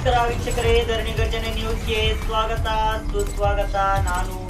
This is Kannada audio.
ನಮಸ್ಕಾರ ವೀಕ್ಷಕರೇ ಧರಣಿ ಗರ್ಜನೆ ನ್ಯೂಸ್ಗೆ ಸ್ವಾಗತ ಸುಸ್ವಾಗತ. ನಾನು